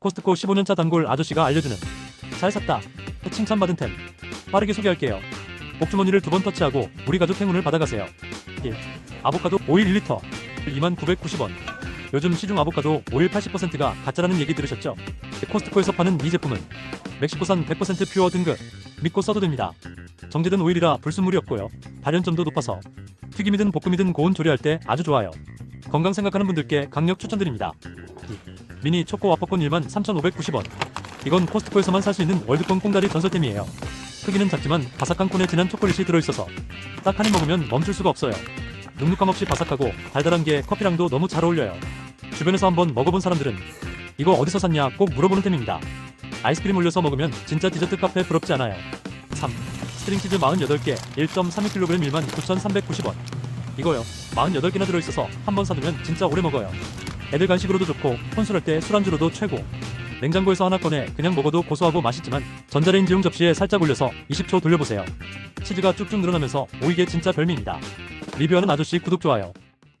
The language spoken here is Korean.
코스트코 15년차 단골 아저씨가 알려주는 잘 샀다. 칭찬받은 템. 빠르게 소개할게요. 복주머니를 두 번 터치하고 우리 가족 행운을 받아가세요. 1. 아보카도 오일 1리터. 2990원. 요즘 시중 아보카도 오일 80%가 가짜라는 얘기 들으셨죠? 코스트코에서 파는 이 제품은 멕시코산 100% 퓨어 등급. 믿고 써도 됩니다. 정제된 오일이라 불순물이 없고요. 발연점도 높아서 튀김이든 볶음이든 고온 조리할 때 아주 좋아요 건강 생각하는 분들께 강력 추천드립니다. 이 미니 초코 와퍼콘 13,590원. 이건 코스트코에서만 살 수 있는 월드콘 꽁다리 전설템이에요. 크기는 작지만 바삭한 콘에 진한 초콜릿이 들어있어서 딱 한 입 먹으면 멈출 수가 없어요. 눅눅함 없이 바삭하고 달달한 게 커피랑도 너무 잘 어울려요. 주변에서 한번 먹어본 사람들은 이거 어디서 샀냐 꼭 물어보는 템입니다. 아이스크림 올려서 먹으면 진짜 디저트 카페 부럽지 않아요. 3. 스트링치즈 48개 1.32kg 19,390원 이거요. 48개나 들어있어서 한 번 사두면 진짜 오래 먹어요. 애들 간식으로도 좋고 혼술할 때 술안주로도 최고. 냉장고에서 하나 꺼내 그냥 먹어도 고소하고 맛있지만 전자레인지용 접시에 살짝 올려서 20초 돌려보세요. 치즈가 쭉쭉 늘어나면서 오이게 진짜 별미입니다. 리뷰하는 아저씨 구독 좋아요